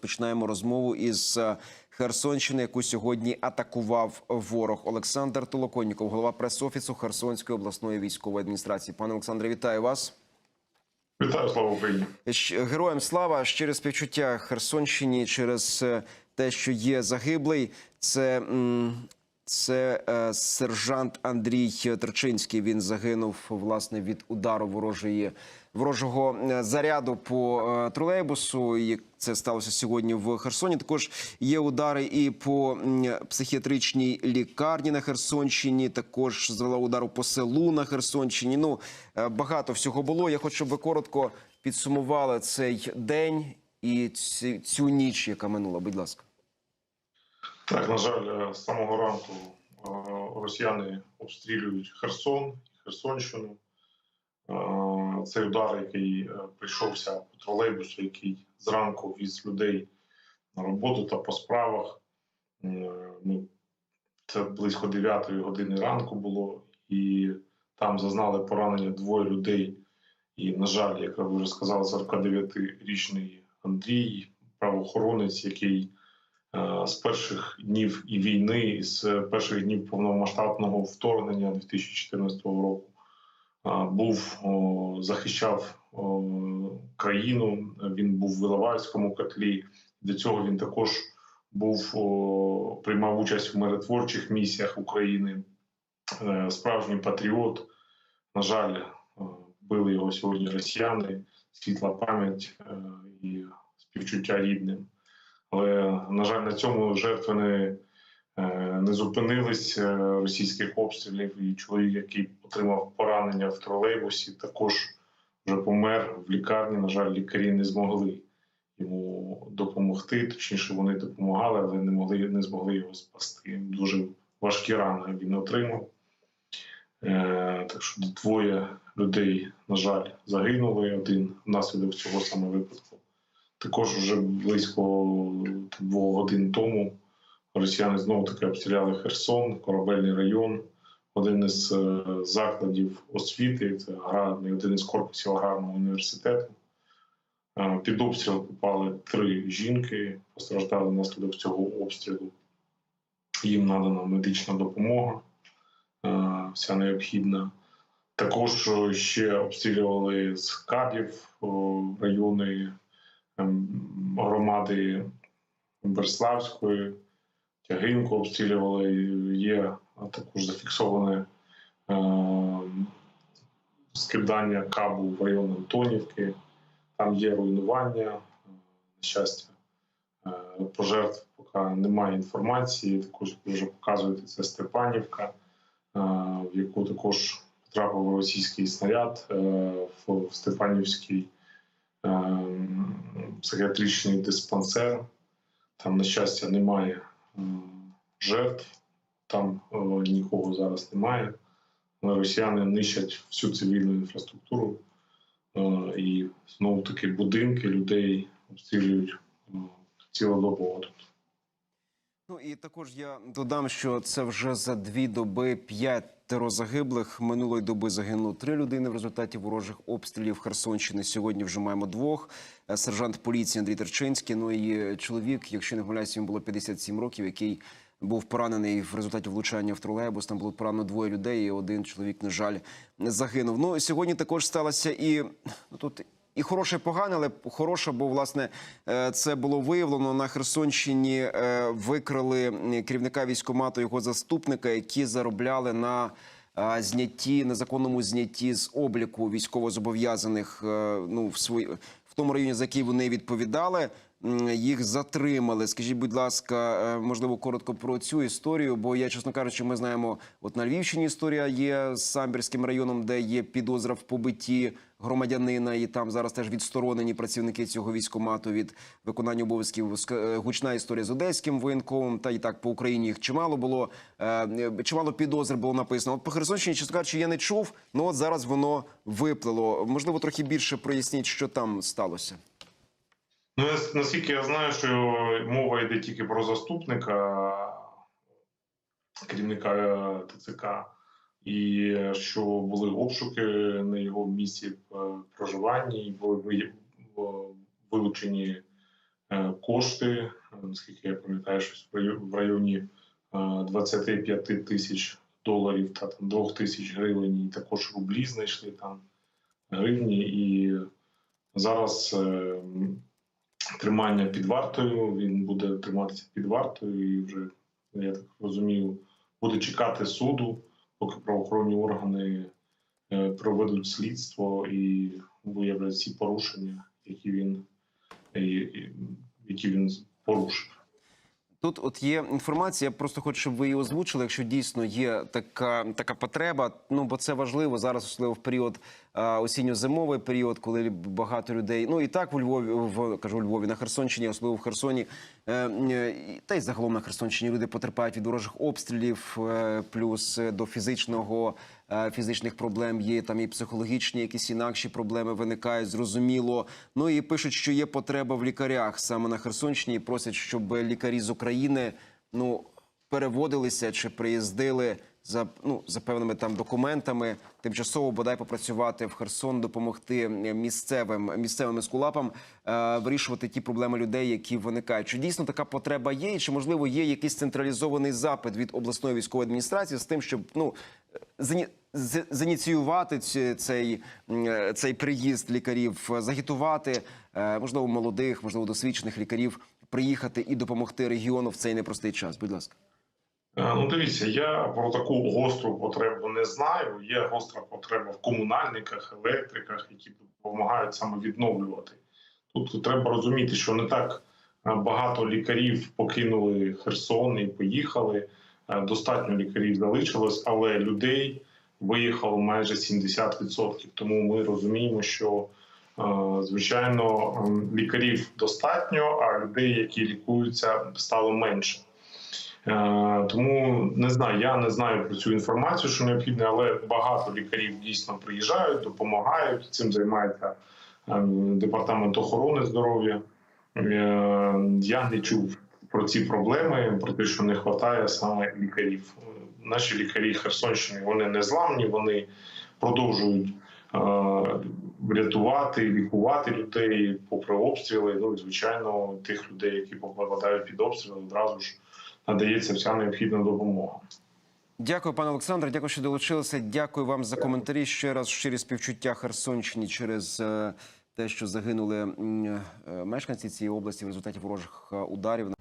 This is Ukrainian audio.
Починаємо розмову із е, Херсонщини, яку сьогодні атакував ворог. Олександр Толоконніков, голова прес-офісу Херсонської обласної військової адміністрації. Пане Олександре, вітаю вас. Вітаю, слава Україні. Героям слава через співчуття Херсонщині, через е, те, що є загиблий. Це, це е, сержант Андрій Терчинський. Він загинув власне від удару ворожої ворожого е, заряду по е, тролейбусу. І це сталося сьогодні в Херсоні. Також є удари і по психіатричній лікарні на Херсонщині. Також завела удару по селу на Херсонщині. Ну е, багато всього було. Я хочу, щоб ви коротко підсумували цей день і ці- цю ніч, яка минула. Будь ласка. Так, на жаль, з самого ранку е, росіяни обстрілюють Херсон, Херсонщину. Е, Цей удар, який е, прийшовся по тролейбусу, який зранку віз людей на роботу та по справах. Е, Ну, це близько 9 години ранку було, і там зазнали поранення двоє людей. І, на жаль, як ви вже сказали, 49-річний Андрій, правоохоронець, який е, з перших днів і війни, і з перших днів повномасштабного вторгнення 2014 року е, був захищав країну. Він був в Іловайському котлі. До цього він також був приймав участь в миротворчих місіях України. Е, Справжній патріот. На жаль, е, вбили його сьогодні росіяни, світла пам'ять е, і співчуття рідним. Але, на жаль, на цьому жертви не, е, не зупинились е, російських обстрілів. І чоловік, який отримав поранення в тролейбусі, також вже помер в лікарні. На жаль, лікарі не змогли йому допомогти. Точніше, вони допомагали, але не могли не змогли його спасти. Дуже важкі рани він отримав. Е, так що двоє людей, на жаль, загинули. Один внаслідок цього саме випадку. Також вже близько двох годин тому росіяни знову таки обстріляли Херсон, корабельний район, один із е, закладів освіти, це аграрний, один із корпусів аграрного університету. Е, Під обстріл попали три жінки, постраждали внаслідок цього обстрілу. Їм надана медична допомога, е, вся необхідна. Також ще обстрілювали з кабів о, райони ем, громади Берславської, Тягинку обстрілювали. Є також зафіксоване е, скидання кабу в район Антонівки. Там є руйнування. Е, На щастя, е, про поки немає інформації. Також, вже показуєте, це Степанівка, е, в яку також потрапив російський снаряд е, в Степанівський е, психіатричний диспансер. Там, на щастя, немає е, жертв, там е, нікого зараз немає. Але росіяни нищать всю цивільну інфраструктуру е, і знову таки будинки людей обстрілюють е, цілодобово тут. Ну і також я додам, що це вже за дві доби п'ятеро загиблих. Минулої доби загинуло три людини в результаті ворожих обстрілів Херсонщини. Сьогодні вже маємо двох. Е, Сержант поліції Андрій Терчинський. Ну і чоловік, якщо не помиляюся, йому було 57 років, який був поранений в результаті влучання в тролейбус. Там було поранено двоє людей. і Один чоловік, на жаль, загинув. Ну сьогодні також сталося і ну тут. І хороше, і погане, але хороше, бо власне е, це було виявлено на Херсонщині. е, Викрили керівника військкомату, його заступника, які заробляли на е, знятті незаконному знятті з обліку військовозобов'язаних. Ну в свої в тому районі, за який вони відповідали. Їх затримали. Скажіть, будь ласка, можливо, коротко про цю історію, бо я, чесно кажучи, ми знаємо, от на Львівщині історія є з Самбірським районом, де є підозра в побитті громадянина, і там зараз теж відсторонені працівники цього військомату від виконання обов'язків. Е, Гучна історія з одеським воєнковим, та і так по Україні їх чимало було. е, Чимало підозр було написано. От по Херсонщині, чесно кажучи, я не чув. Ну от зараз воно виплило. Можливо, трохи більше проясніть, що там сталося. Ну, наскільки я знаю, що мова йде тільки про заступника керівника е, ТЦК, і що були обшуки на його місці е, проживання, і були вилучені е, кошти. е, Наскільки я пам'ятаю, щось в районі е, 25 тисяч доларів та там 2 тисяч гривень, і також рублі знайшли там гривні. І зараз е, тримання під вартою. Він буде триматися під вартою і вже, я так розумію, буде чекати суду, поки правоохоронні органи е, проведуть слідство і виявлять ці порушення, які він, і- які він порушив. Тут от є інформація, я просто хочу, щоб ви її озвучили, якщо дійсно є така, така потреба. Ну бо це важливо зараз, особливо в період осінньо-зимовий період, коли багато людей. Ну і так у Львові, в кажу у Львові на Херсонщині, особливо в Херсоні, е, е, та й загалом на Херсонщині люди потерпають від ворожих обстрілів, е, плюс до фізичного фізичних проблем є там і психологічні, якісь інакші проблеми виникають. Зрозуміло. Ну і пишуть, що є потреба в лікарях саме на Херсонщині. і Просять, щоб лікарі з України ну переводилися чи приїздили за ну за певними там документами, тимчасово бодай попрацювати в Херсон, допомогти місцевим місцевим ескулапам е, вирішувати ті проблеми людей, які виникають. Чи дійсно така потреба є, чи можливо є якийсь централізований запит від обласної військової адміністрації з тим, щоб ну зіні- з- зініціювати ці- цей, е, цей приїзд лікарів, загітувати е, можливо молодих, можливо досвідчених лікарів приїхати і допомогти регіону в цей непростий час. Будь ласка. Е, Ну, дивіться, я про таку гостру потребу не знаю. Є гостра потреба в комунальниках, електриках, які допомагають саме відновлювати. Тут треба розуміти, що не так е, багато лікарів покинули Херсон і поїхали. Е, Достатньо лікарів залишилось, але людей виїхало майже 70%. Тому ми розуміємо, що звичайно лікарів достатньо, а людей, які лікуються, стало менше. Е, Тому не знаю, я не знаю про цю інформацію, що необхідно, але багато лікарів дійсно приїжджають, допомагають. Цим займається ем, департамент охорони здоров'я. Е, Я не чув про ці проблеми, про те, що не вистачає саме лікарів. Е, Наші лікарі Херсонщини вони не зламні, вони продовжують е, врятувати, лікувати людей попри обстріли. Ну і звичайно, тих людей, які попадають під обстріли, одразу ж надається вся необхідна допомога. Дякую, пане Олександре. Дякую, що долучилися. Дякую вам за коментарі. Ще раз щирі співчуття Херсонщині через е, те, що загинули е, мешканці цієї області в результаті ворожих е, ударів.